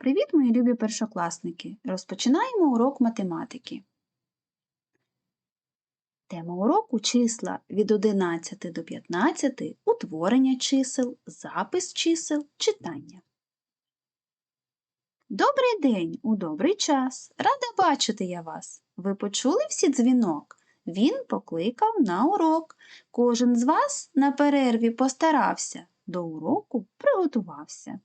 Привіт, мої любі першокласники! Розпочинаємо урок математики. Тема уроку числа від 11 до 15, утворення чисел, запис чисел, читання. Добрий день у добрий час. Рада бачити я вас. Ви почули всі дзвінок? Він покликав на урок. Кожен з вас на перерві постарався, до уроку приготувався.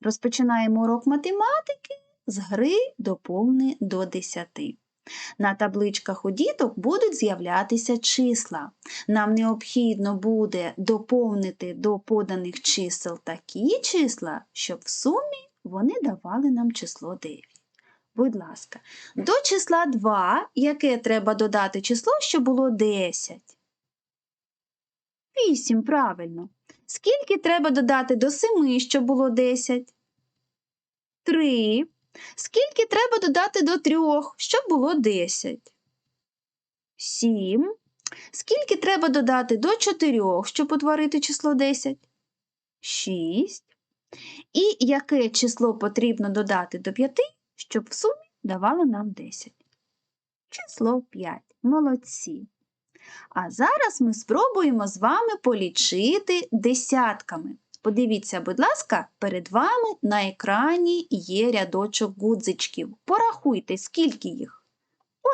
Розпочинаємо урок математики з гри доповни до 10. На табличках у діток будуть з'являтися числа. Нам необхідно буде доповнити до поданих чисел такі числа, щоб в сумі вони давали нам число 9. Будь ласка, до числа 2, яке треба додати число, що було 10? 8, правильно. Скільки треба додати до 7, щоб було 10? 3. Скільки треба додати до 3, щоб було 10? 7. Скільки треба додати до 4, щоб утворити число 10? 6. І яке число потрібно додати до 5, щоб в сумі давало нам 10? Число 5. Молодці. А зараз ми спробуємо з вами полічити десятками. Подивіться, будь ласка, перед вами на екрані є рядочок гудзичків. Порахуйте, скільки їх.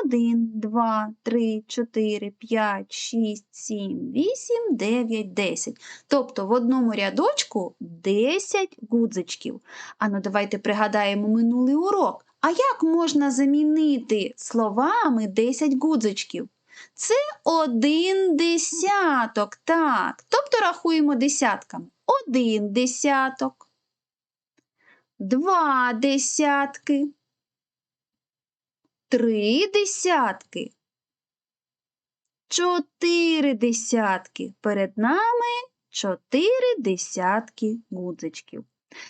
1, 2, 3, 4, 5, 6, 7, 8, 9, 10. Тобто в одному рядочку 10 гудзичків. Ану, давайте пригадаємо минулий урок. А як можна замінити словами 10 гудзичків? Це один десяток, так. Тобто рахуємо десятками. Один десяток, два десятки, три десятки, чотири десятки. Перед нами чотири десятки гудзичків.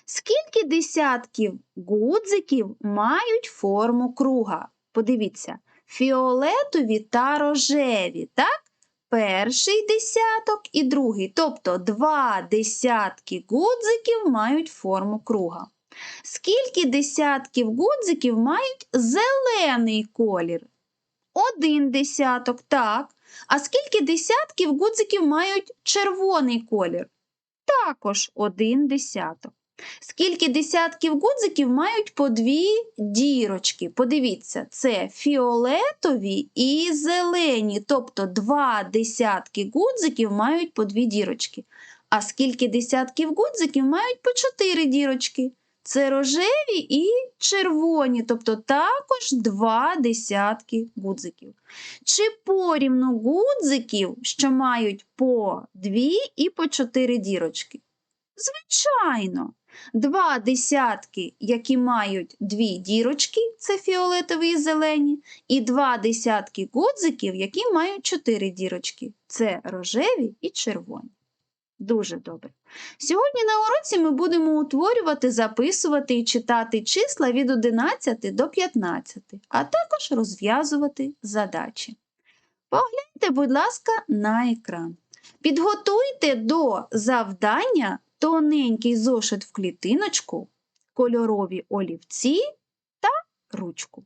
Скільки десятків гудзиків мають форму круга? Подивіться, фіолетові та рожеві, так? Перший десяток і другий, тобто два десятки гудзиків мають форму круга. Скільки десятків гудзиків мають зелений колір? Один десяток, так. А скільки десятків гудзиків мають червоний колір? Також один десяток. Скільки десятків гудзиків мають по дві дірочки? Подивіться, це фіолетові і зелені, тобто два десятки гудзиків мають по дві дірочки. А скільки десятків гудзиків мають по чотири дірочки? Це рожеві і червоні, тобто також два десятки гудзиків. Чи порівну гудзиків, що мають по дві і по чотири дірочки? Звичайно, два десятки, які мають дві дірочки, це фіолетові і зелені, і два десятки гудзиків, які мають чотири дірочки, це рожеві і червоні. Дуже добре. Сьогодні на уроці ми будемо утворювати, записувати і читати числа від 11 до 15, а також розв'язувати задачі. Погляньте, будь ласка, на екран. Підготуйте до завдання тоненький зошит в клітиночку, кольорові олівці та ручку.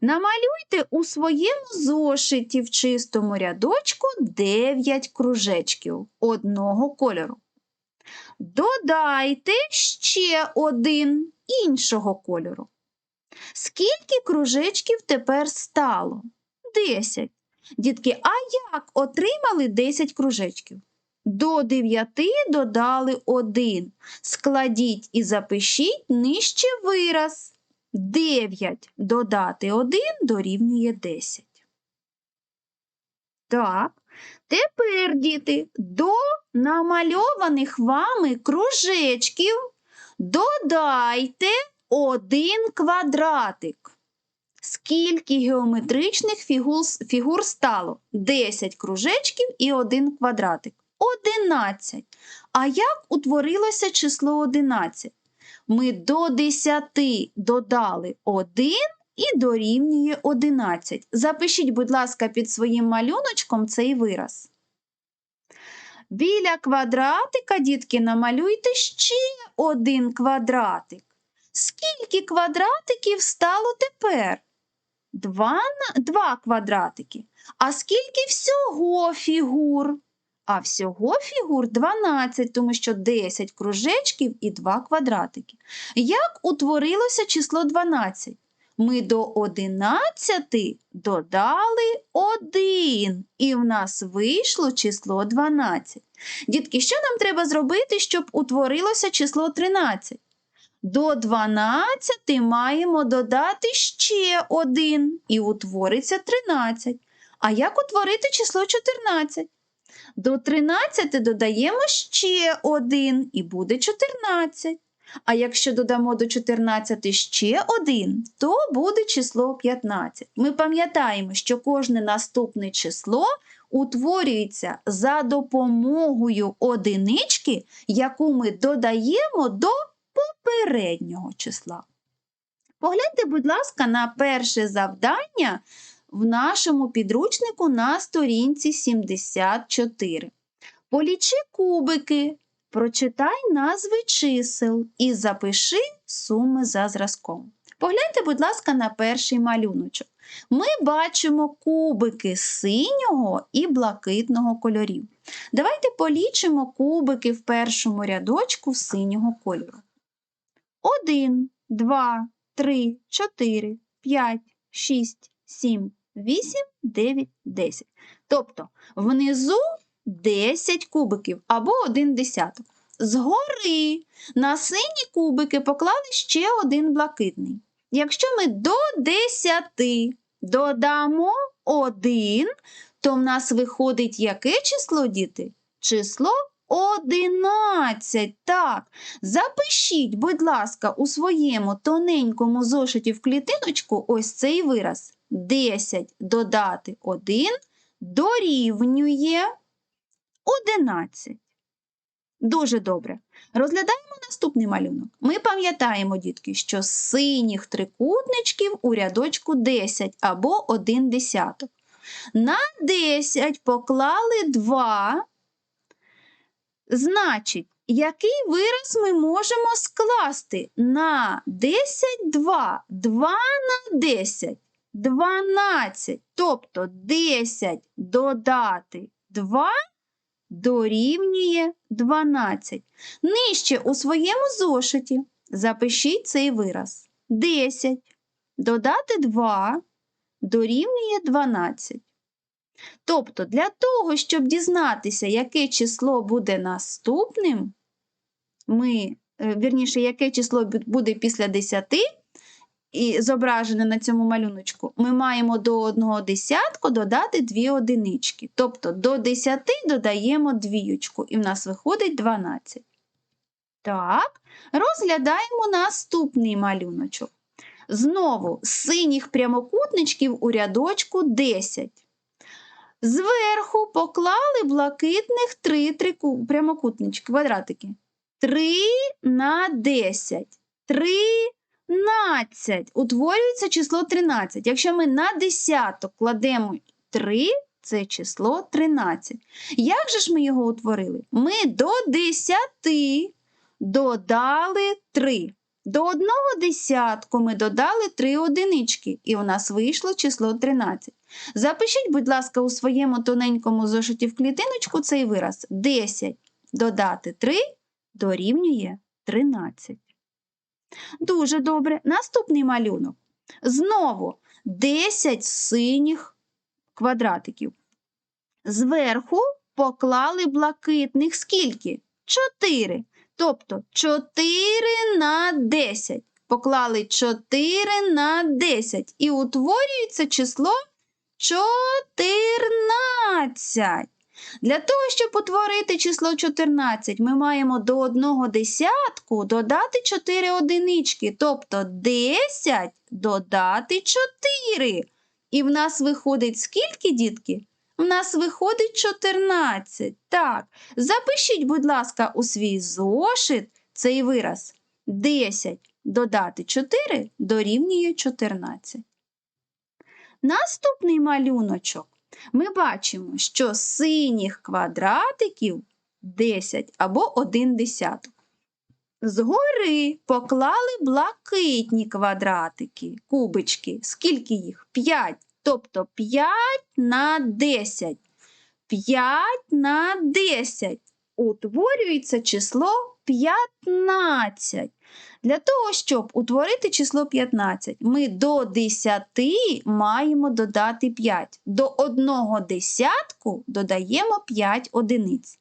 Намалюйте у своєму зошиті в чистому рядочку 9 кружечків одного кольору. Додайте ще один іншого кольору. Скільки кружечків тепер стало? 10. Дітки, а як отримали 10 кружечків? До 9 додали 1. Складіть і запишіть нижче вираз. 9 додати 1 дорівнює 10. Так, тепер, діти, до намальованих вами кружечків додайте один квадратик. Скільки геометричних фігур, стало? 10 кружечків і один квадратик. 11. А як утворилося число 11? Ми до 10 додали 1 і дорівнює 11. Запишіть, будь ласка, під своїм малюночком цей вираз. Біля квадратика, дітки, намалюйте ще один квадратик. Скільки квадратиків стало тепер? Два, два квадратики. А скільки всього фігур? А всього фігур 12, тому що 10 кружечків і 2 квадратики. Як утворилося число 12? Ми до 11 додали 1, і в нас вийшло число 12. Дітки, що нам треба зробити, щоб утворилося число 13? До 12 маємо додати ще 1 і утвориться 13. А як утворити число 14? До 13 додаємо ще 1 і буде 14. А якщо додамо до 14 ще 1, то буде число 15. Ми пам'ятаємо, що кожне наступне число утворюється за допомогою одинички, яку ми додаємо до попереднього числа. Погляньте, будь ласка, на перше завдання в нашому підручнику на сторінці 74. Полічи кубики, прочитай назви чисел і запиши суми за зразком. Погляньте, будь ласка, на перший малюночок. Ми бачимо кубики синього і блакитного кольорів. Давайте полічимо кубики в першому рядочку синього кольору. 1, 2, 3, 4, 5, 6, 7, 8, 9, 10. Тобто внизу 10 кубиків або 1 десяток. Згори на сині кубики поклали ще один блакитний. Якщо ми до 10 додамо 1, то в нас виходить яке число, діти? Число 11. Так. Запишіть, будь ласка, у своєму тоненькому зошиті в клітиночку ось цей вираз. 10 додати 1 дорівнює 11. Дуже добре. Розглядаємо наступний малюнок. Ми пам'ятаємо, дітки, що синіх трикутничків у рядочку 10 або 1 десяток. На 10 поклали 2. Значить, який вираз ми можемо скласти на 10 2? 2 на 10 12. Тобто 10 додати 2 дорівнює 12. Нижче у своєму зошиті запишіть цей вираз. 10 додати 2 дорівнює 12. Тобто, для того, щоб дізнатися, яке число буде наступним, ми, е, вірніше, яке число буде після 10, і зображене на цьому малюночку, ми маємо до одного десятку додати дві одинички. Тобто до 10 додаємо двіючку, і в нас виходить 12. Так, розглядаємо наступний малюночок. Знову з синіх прямокутничків у рядочку 10. Зверху поклали блакитних три трику- прямокутнички, квадратики. 3 на 10. 13. Утворюється число 13. Якщо ми на десяток кладемо 3, це число 13. Як же ж ми його утворили? Ми до 10 додали 3. До одного десятку ми додали 3 одинички, і у нас вийшло число 13. Запишіть, будь ласка, у своєму тоненькому зошиті в клітиночку цей вираз. 10 додати 3 дорівнює 13. Дуже добре. Наступний малюнок. Знову 10 синіх квадратиків. Зверху поклали блакитних скільки? 4. Тобто 4 на 10. Поклали 4 на 10. І утворюється число 14. Для того, щоб утворити число 14, ми маємо до одного десятку додати 4 одинички, тобто 10 додати 4. І в нас виходить скільки, дітки? В нас виходить 14. Так, запишіть, будь ласка, у свій зошит цей вираз. 10 додати 4 дорівнює 14. Наступний малюночок ми бачимо, що синіх квадратиків 10 або 1 десяток. Згори поклали блакитні квадратики, кубички. Скільки їх? 5. Тобто 5 на 10. 5 на 10. Утворюється число 15. Для того, щоб утворити число 15, ми до 10 маємо додати 5. До одного десятку додаємо 5 одиниць.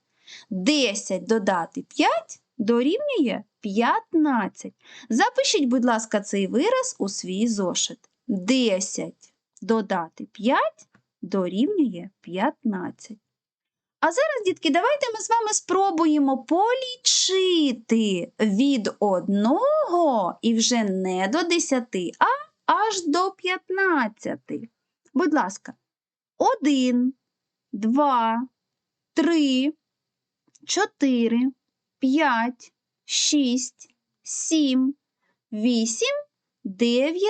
10 додати 5 дорівнює 15. Запишіть, будь ласка, цей вираз у свій зошит. 10 додати 5 дорівнює 15. А зараз, дітки, давайте ми з вами спробуємо полічити від 1 і вже не до 10, а аж до 15. Будь ласка, 1, 2, 3, 4, 5, 6, 7, 8, 9,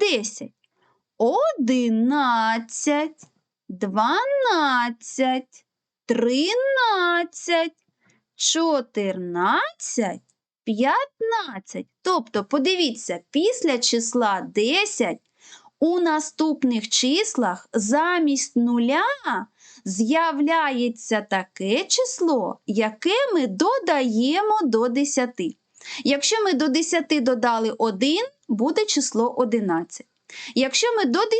10, 11, 12, 13, 14, 15. Тобто, подивіться, після числа 10 у наступних числах замість нуля з'являється таке число, яке ми додаємо до 10. Якщо ми до 10 додали 1, буде число 11. Якщо ми до 10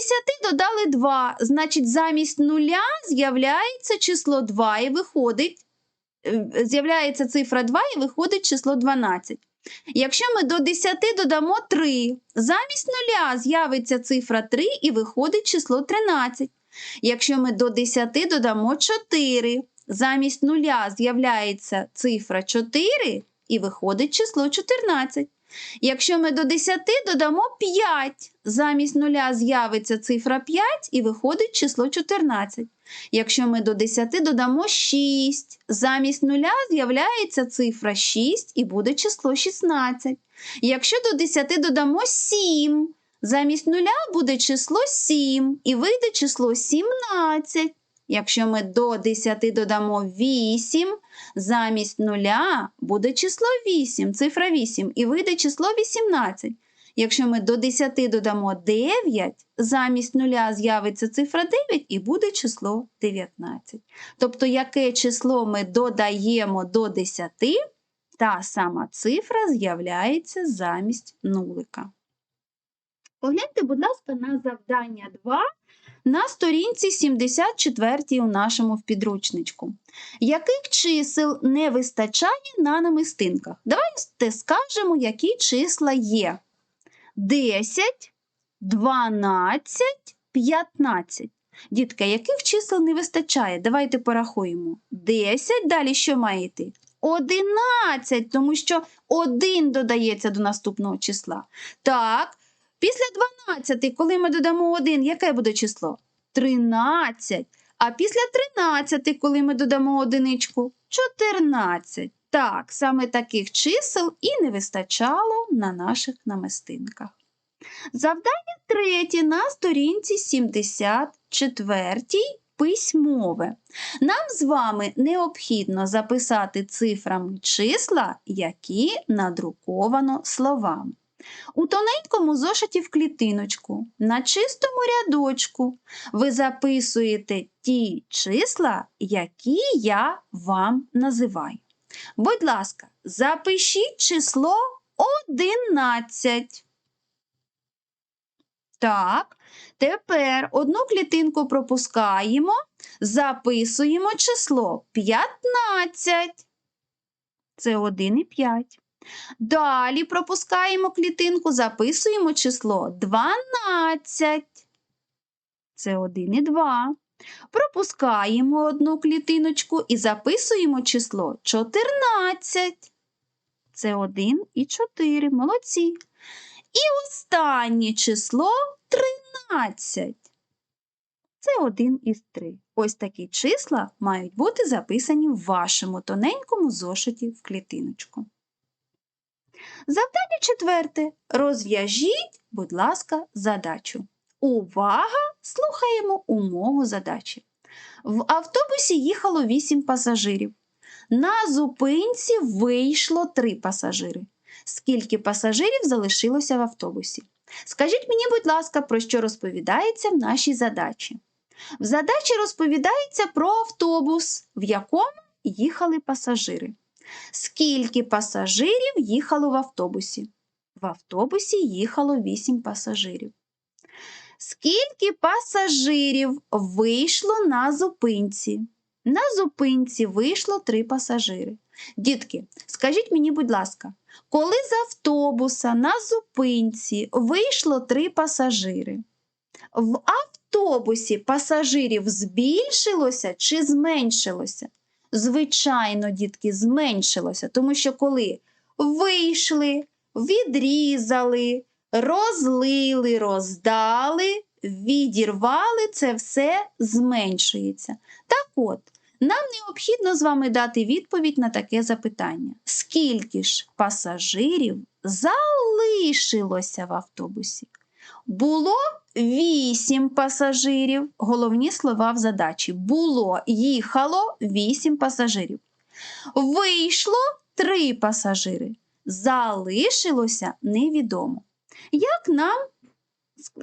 додали 2, значить замість нуля з'являється число 2 і виходить, е, з'являється цифра 2 і виходить число 12. Якщо ми до 10 додамо 3, замість нуля з'явиться цифра 3 і виходить число 13. Якщо ми до 10 додамо 4, замість нуля з'являється цифра 4 і виходить число 14. Якщо ми до 10 додамо 5, замість нуля з'явиться цифра 5 і виходить число 14. Якщо ми до 10 додамо 6, замість нуля з'являється цифра 6 і буде число 16. Якщо до 10 додамо 7, замість нуля буде число 7 і вийде число 17. Якщо ми до 10 додамо 8, замість нуля буде число 8, цифра 8, і вийде число 18. Якщо ми до 10 додамо 9, замість нуля з'явиться цифра 9 і буде число 19. Тобто, яке число ми додаємо до 10, та сама цифра з'являється замість нулика. Погляньте, будь ласка, на завдання 2 на сторінці 74 у нашому підручничку. Яких чисел не вистачає на намистинках? Давайте скажемо, які числа є. 10, 12, 15. Дітка, яких чисел не вистачає? Давайте порахуємо. 10, далі що має йти? 11, тому що 1 додається до наступного числа. Так, після 12, коли ми додамо 1, яке буде число? 13. А після 13, коли ми додамо одиничку, 14. Так, саме таких чисел і не вистачало на наших намистинках. Завдання третє на сторінці 74 письмове. Нам з вами необхідно записати цифрами числа, які надруковано словами. У тоненькому зошиті в клітиночку, на чистому рядочку ви записуєте ті числа, які я вам називаю. Будь ласка, запишіть число 11. Так, тепер одну клітинку пропускаємо, записуємо число 15. Це 1 і 5. Далі пропускаємо клітинку, записуємо число 12. Це 1 і 2. Пропускаємо одну клітиночку і записуємо число 14. Це 1 і 4. Молодці. І останнє число 13. Це 1 із 3. Ось такі числа мають бути записані в вашому тоненькому зошиті в клітиночку. Завдання четверте. Розв'яжіть, будь ласка, задачу. Увага! Слухаємо умову задачі. В автобусі їхало 8 пасажирів. На зупинці вийшло три пасажири. Скільки пасажирів залишилося в автобусі? Скажіть мені, будь ласка, про що розповідається в нашій задачі? В задачі розповідається про автобус, в якому їхали пасажири. Скільки пасажирів їхало в автобусі? В автобусі їхало 8 пасажирів. Скільки пасажирів вийшло на зупинці? На зупинці вийшло 3 пасажири. Дітки, скажіть мені, будь ласка, коли з автобуса на зупинці вийшло 3 пасажири? В автобусі пасажирів збільшилося чи зменшилося? Звичайно, дітки, зменшилося, тому що коли вийшли, відрізали, розлили, роздали, відірвали, це все зменшується. Так от, нам необхідно з вами дати відповідь на таке запитання: скільки ж пасажирів залишилося в автобусі? Було вісім пасажирів. Головні слова в задачі. Було, їхало вісім пасажирів. Вийшло три пасажири. Залишилося невідомо. Як нам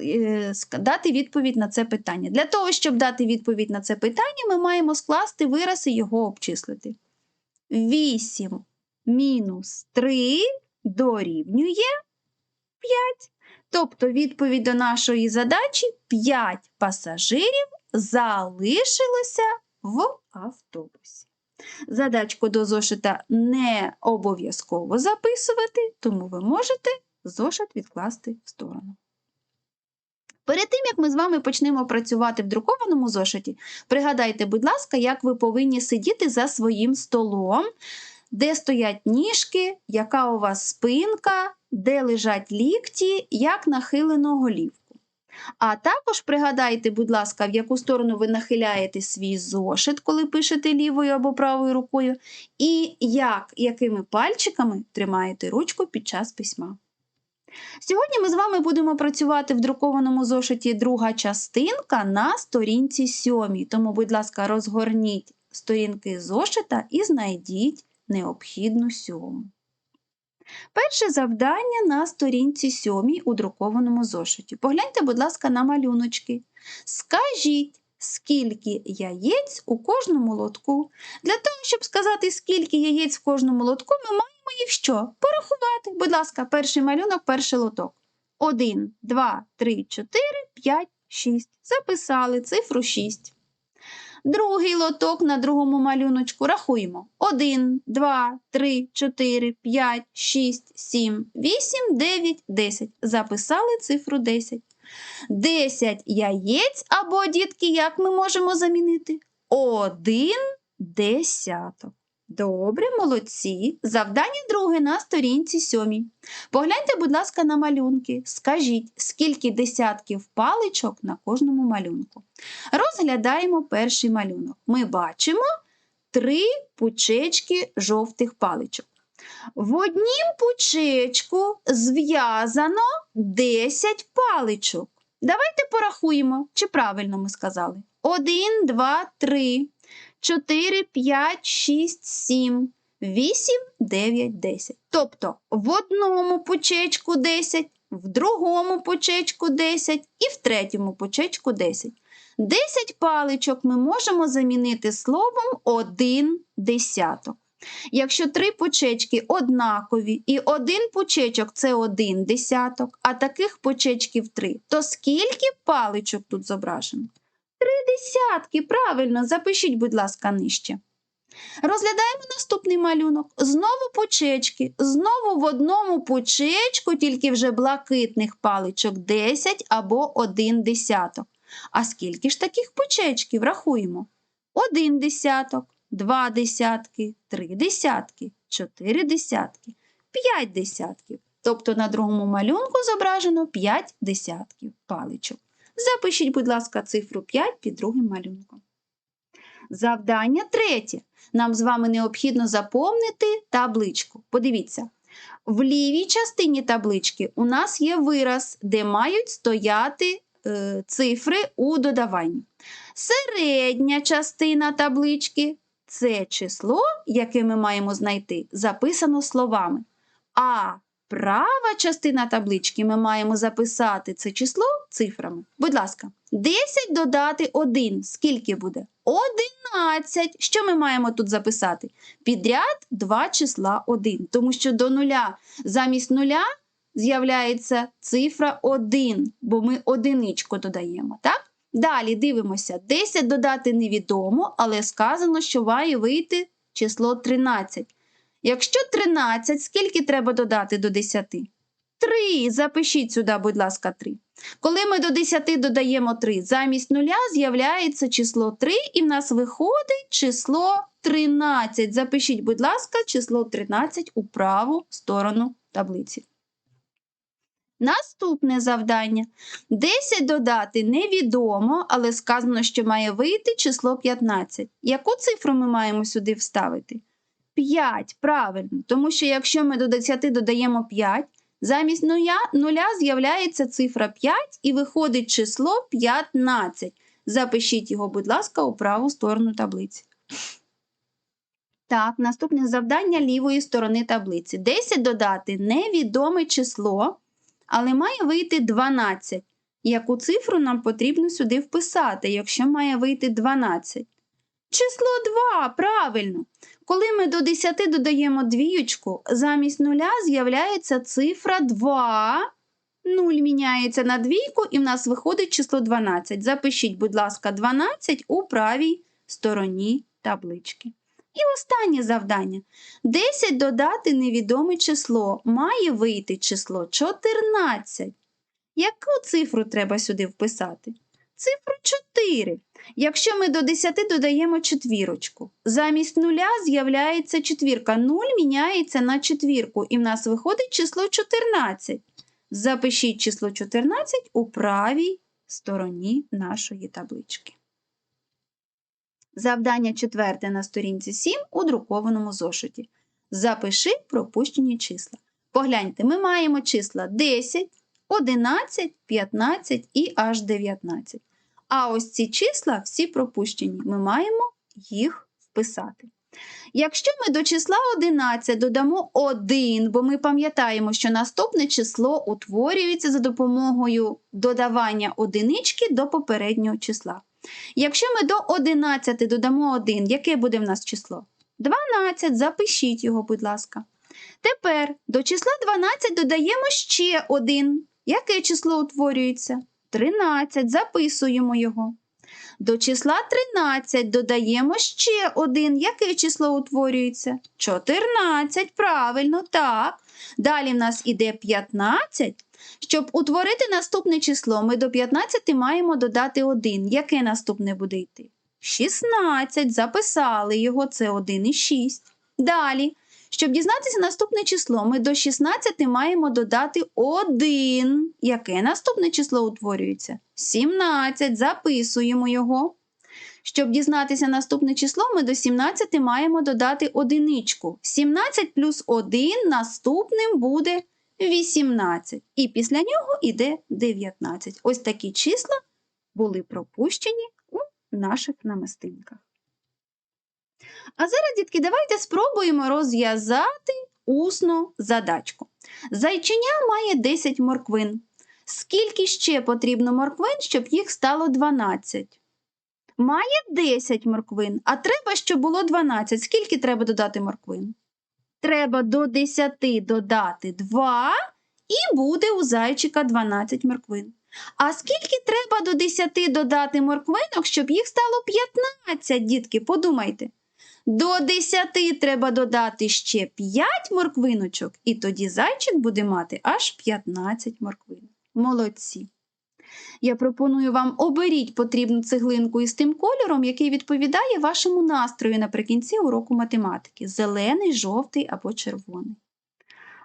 е, дати відповідь на це питання? Для того, щоб дати відповідь на це питання, ми маємо скласти вираз і його обчислити. 8 мінус 3 дорівнює 5. Тобто відповідь до нашої задачі 5 пасажирів залишилося в автобусі. Задачку до зошита не обов'язково записувати, тому ви можете зошит відкласти в сторону. Перед тим, як ми з вами почнемо працювати в друкованому зошиті, пригадайте, будь ласка, як ви повинні сидіти за своїм столом, де стоять ніжки, яка у вас спинка, де лежать лікті, як нахилено голівку. А також пригадайте, будь ласка, в яку сторону ви нахиляєте свій зошит, коли пишете лівою або правою рукою, і як, якими пальчиками тримаєте ручку під час письма. Сьогодні ми з вами будемо працювати в друкованому зошиті друга частинка на сторінці сьомій. Тому, будь ласка, розгорніть сторінки зошита і знайдіть необхідну сьому. Перше завдання на сторінці сьомій у друкованому зошиті. Погляньте, будь ласка, на малюночки. Скажіть, скільки яєць у кожному лотку. Для того, щоб сказати, скільки яєць в кожному лотку, ми маємо їх що? Порахувати. Будь ласка, перший малюнок, перший лоток. 1, 2, 3, 4, 5, 6. Записали цифру 6. Другий лоток на другому малюночку рахуємо. 1, 2, 3, 4, 5, 6, 7, 8, 9, 10. Записали цифру 10. 10 яєць або дітки, як ми можемо замінити? Один десяток. Добре, молодці. Завдання друге на сторінці сьомій. Погляньте, будь ласка, на малюнки. Скажіть, скільки десятків паличок на кожному малюнку. Розглядаємо перший малюнок. Ми бачимо три пучечки жовтих паличок. В однім пучечку зв'язано 10 паличок. Давайте порахуємо, чи правильно ми сказали. 1, 2, 3, 4, 5, 6, 7, 8, 9, 10. Тобто в одному пучечку 10, в другому пучечку 10 і в третьому пучечку 10. 10 паличок ми можемо замінити словом один десяток. Якщо три пучечки однакові і один пучечок це один десяток, а таких пучечків три, то скільки паличок тут зображено? Три десятки, правильно, запишіть, будь ласка, нижче. Розглядаємо наступний малюнок. Знову пучечки. Знову в одному пучечку, тільки вже блакитних паличок 10 або 1 десяток. А скільки ж таких пучечків рахуємо? Один десяток, два десятки, три десятки, чотири десятки, п'ять десятків. Тобто на другому малюнку зображено 5 десятків паличок. Запишіть, будь ласка, цифру 5 під другим малюнком. Завдання третє. Нам з вами необхідно заповнити табличку. Подивіться, в лівій частині таблички у нас є вираз, де мають стояти е, цифри у додаванні. Середня частина таблички це число, яке ми маємо знайти, записано словами. А права частина таблички ми маємо записати це число цифрами. Будь ласка, 10 додати 1. Скільки буде? 11. Що ми маємо тут записати? Підряд два числа 1, тому що до нуля замість нуля з'являється цифра 1, бо ми одиничку додаємо, так? Далі дивимося, 10 додати невідомо, але сказано, що має вийти число 13. Якщо 13, скільки треба додати до 10? 3. Запишіть сюди, будь ласка, 3. Коли ми до 10 додаємо 3, замість нуля з'являється число 3, і в нас виходить число 13. Запишіть, будь ласка, число 13 у праву сторону таблиці. Наступне завдання. 10 додати невідомо, але сказано, що має вийти число 15. Яку цифру ми маємо сюди вставити? 5, правильно. Тому що якщо ми до 10 додаємо 5, замість нуля, нуля з'являється цифра 5 і виходить число 15. Запишіть його, будь ласка, у праву сторону таблиці. Так, наступне завдання лівої сторони таблиці. 10 додати невідоме число, але має вийти 12. Яку цифру нам потрібно сюди вписати, якщо має вийти 12? Число 2, правильно. Коли ми до 10 додаємо двіючку, замість нуля з'являється цифра 2. 0 міняється на двійку, і в нас виходить число 12. Запишіть, будь ласка, 12 у правій стороні таблички. І останнє завдання. 10 додати невідоме число. Має вийти число 14. Яку цифру треба сюди вписати? Цифру 4. Якщо ми до 10 додаємо четвірочку, замість нуля з'являється четвірка. 0 міняється на четвірку, і в нас виходить число 14. Запишіть число 14 у правій стороні нашої таблички. Завдання четверте на сторінці 7 у друкованому зошиті. Запиши пропущені числа. Погляньте, ми маємо числа 10, 11, 15 і аж 19. А ось ці числа всі пропущені. Ми маємо їх вписати. Якщо ми до числа 11 додамо 1, бо ми пам'ятаємо, що наступне число утворюється за допомогою додавання одинички до попереднього числа. Якщо ми до 11 додамо 1, яке буде в нас число? 12. Запишіть його, будь ласка. Тепер до числа 12 додаємо ще 1. Яке число утворюється? 13. Записуємо його. До числа 13 додаємо ще 1. Яке число утворюється? 14. Правильно, так. Далі в нас іде 15. Щоб утворити наступне число, ми до 15 маємо додати 1. Яке наступне буде йти? 16. Записали його, це 1 і 6. Далі. Щоб дізнатися наступне число, ми до 16 маємо додати 1. Яке наступне число утворюється? 17. Записуємо його. Щоб дізнатися наступне число, ми до 17 маємо додати одиничку. 17 плюс 1 наступним буде 18. І після нього йде 19. Ось такі числа були пропущені у наших намистинках. А зараз, дітки, давайте спробуємо розв'язати усну задачку. Зайчиня має 10 морквин. Скільки ще потрібно морквин, щоб їх стало 12? Має 10 морквин, а треба, щоб було 12. Скільки треба додати морквин? Треба до 10 додати 2, і буде у зайчика 12 морквин. А скільки треба до 10 додати морквинок, щоб їх стало 15, дітки, подумайте. До 10 треба додати ще 5 морквиночок, і тоді зайчик буде мати аж 15 морквин. Молодці! Я пропоную вам оберіть потрібну цеглинку із тим кольором, який відповідає вашому настрою наприкінці уроку математики зелений, жовтий або червоний.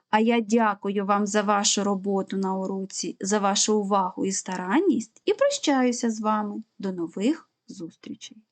А я дякую вам за вашу роботу на уроці, за вашу увагу і старанність і прощаюся з вами. До нових зустрічей!